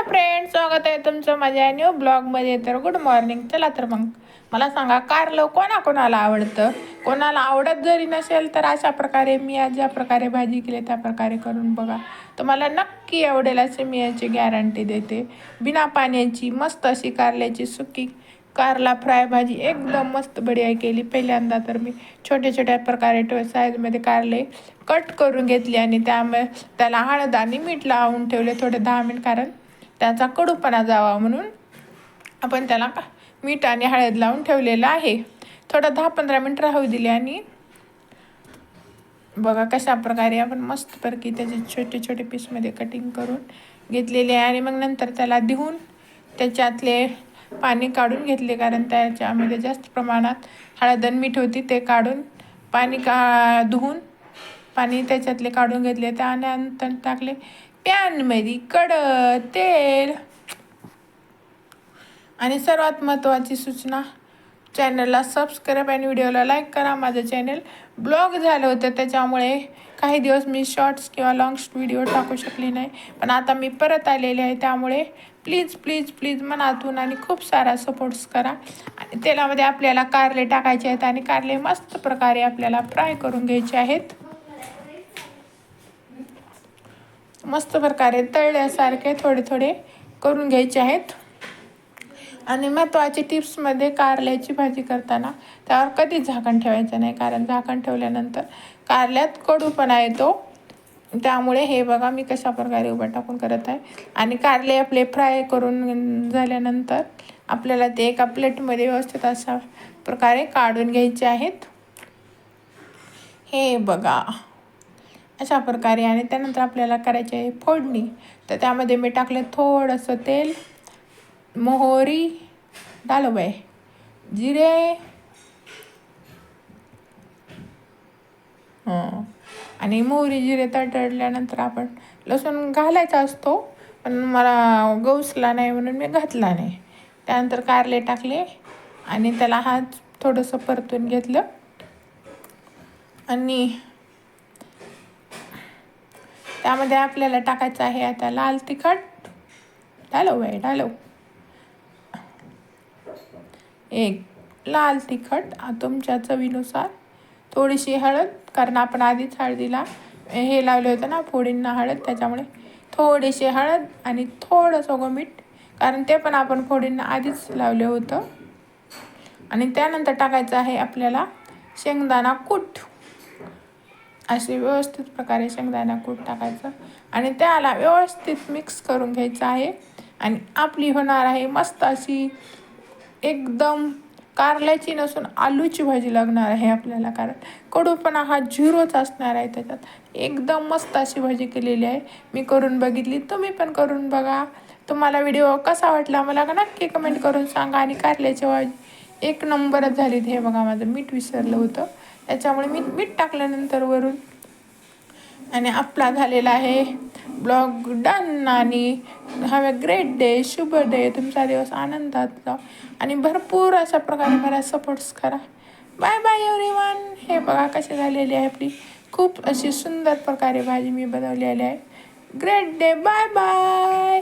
Hello friend स्वागत आहे तुमचं माझ्या न्यू ब्लॉगमध्ये तर गुड मॉर्निंग चला तर मग मला सांगा कारलं कोणा कोणाला आवडतं? कोणाला आवडत जरी नसेल तर अशा प्रकारे मी आज ज्या प्रकारे भाजी केली त्या प्रकारे करून बघा. तुम्हाला नक्की आवडेल असे मी याची गॅरंटी देते. बिना पाण्याची मस्त अशी कारल्याची सुकी कारला फ्राय भाजी एकदम मस्त बढिया केली. पहिल्यांदा तर मी छोट्या छोट्या प्रकारे ट साईजमध्ये कारले कट करून घेतले आणि त्यामुळे त्याला हळद आणि मीठ लावून ठेवले थोडे दहा मिनिट कारण त्याचा कडूपणा जावा म्हणून आपण त्याला का मीठ आणि हळद लावून ठेवलेलं आहे. थोडं दहा पंधरा मिनटं राहू दिले आणि बघा कशा प्रकारे आपण मस्तपैकी त्याचे छोटे छोटे पीसमध्ये कटिंग करून घेतलेले आहे. आणि मग नंतर त्याला धुवून त्याच्यातले पाणी काढून घेतले. कारण त्याच्यामध्ये जास्त प्रमाणात हळद आणि मीठ होती ते काढून पाणी का धुवून पाणी त्याच्यातले काढून घेतले. त्यानंतर टाकले. पॅनमध्ये कड तेल. आणि सर्वात महत्त्वाची सूचना चॅनलला सबस्क्राईब आणि व्हिडिओला लाईक करा. माझं चॅनल ब्लॉग झालं होतं त्याच्यामुळे काही दिवस मी शॉर्ट्स किंवा लाँग व्हिडिओ टाकू शकले नाही. पण आता मी परत आलेले आहे त्यामुळे प्लीज प्लीज प्लीज मनातून आणि खूप सारा सपोर्ट्स करा. आणि तेलामध्ये आपल्याला कारले टाकायचे आहेत आणि कारले मस्त प्रकारे आपल्याला फ्राय करून घ्यायचे आहेत. मस्त प्रकारे तळल्यासारखे थोडे थोडे करून घ्यायचे आहेत. आणि महत्त्वाची टिप्समध्ये कारल्याची भाजी करताना त्यावर कधीच झाकण ठेवायचं नाही कारण झाकण ठेवल्यानंतर कारल्यात कडूपणा येतो. त्यामुळे हे बघा मी कशा प्रकारे उभं टाकून करत आहे. आणि कारले आपले फ्राय करून झाल्यानंतर आपल्याला ते एका प्लेटमध्ये व्यवस्थित अशा प्रकारे काढून घ्यायचे आहेत. हे बघा. अशा प्रकारे आणि त्यानंतर आपल्याला करायची आहे फोडणी. तर त्यामध्ये मी टाकले थोडंसं तेल मोहरी डालबाय जिरे हो, आणि मोहरी जिरे तडतडल्यानंतर आपण लसूण घालायचा असतो पण मला गौसला नाही म्हणून मी घातला नाही. त्यानंतर कारले टाकले आणि त्याला हात थोडंसं परतून घेतलं. आणि त्यामध्ये आपल्याला टाकायचं आहे आता लाल तिखट. डालो बाई डालो एक लाल तिखट तुमच्या चवीनुसार. थोडीशी हळद कारण आपण आधीच हळदीला हे लावले होतं ना फोडींना हळद त्याच्यामुळे थोडीशी हळद आणि थोडंसं मीठ कारण ते पण आपण फोडींना आधीच लावले होतं. आणि त्यानंतर टाकायचं आहे आपल्याला शेंगदाणा कूट. असे व्यवस्थित प्रकारे शेंगदाणा कूट टाकायचं आणि त्याला व्यवस्थित मिक्स करून घ्यायचं आहे. आणि आपली होणार आहे मस्त अशी एकदम कारल्याची नसून आलूची भाजी लागणार आहे आपल्याला कारण कडूपणा हा झिरोच असणार आहे त्याच्यात. एकदम मस्त अशी भाजी केलेली आहे. मी करून बघितली तुम्ही पण करून बघा. तुम्हाला व्हिडिओ कसा वाटला मला का नक्की कमेंट करून सांगा. आणि कारल्याची भाजी एक नंबरच झाली हे बघा माझं मीठ विसरलं होतं. त्याच्यामुळे मी मीठ टाकल्यानंतर वरून. आणि आपला झालेला आहे ब्लॉग डन आणि हॅव अ ग्रेट डे शुभ डे तुमचा दिवस आनंदात जाऊ आणि भरपूर अशा प्रकारे मला सपोर्ट्स करा. बाय बाय एव्हरीवन हे बघा कशी झालेली आहे आपली. खूप अशी सुंदर प्रकारे भाजी मी बनवलेली आहे. Great day bye bye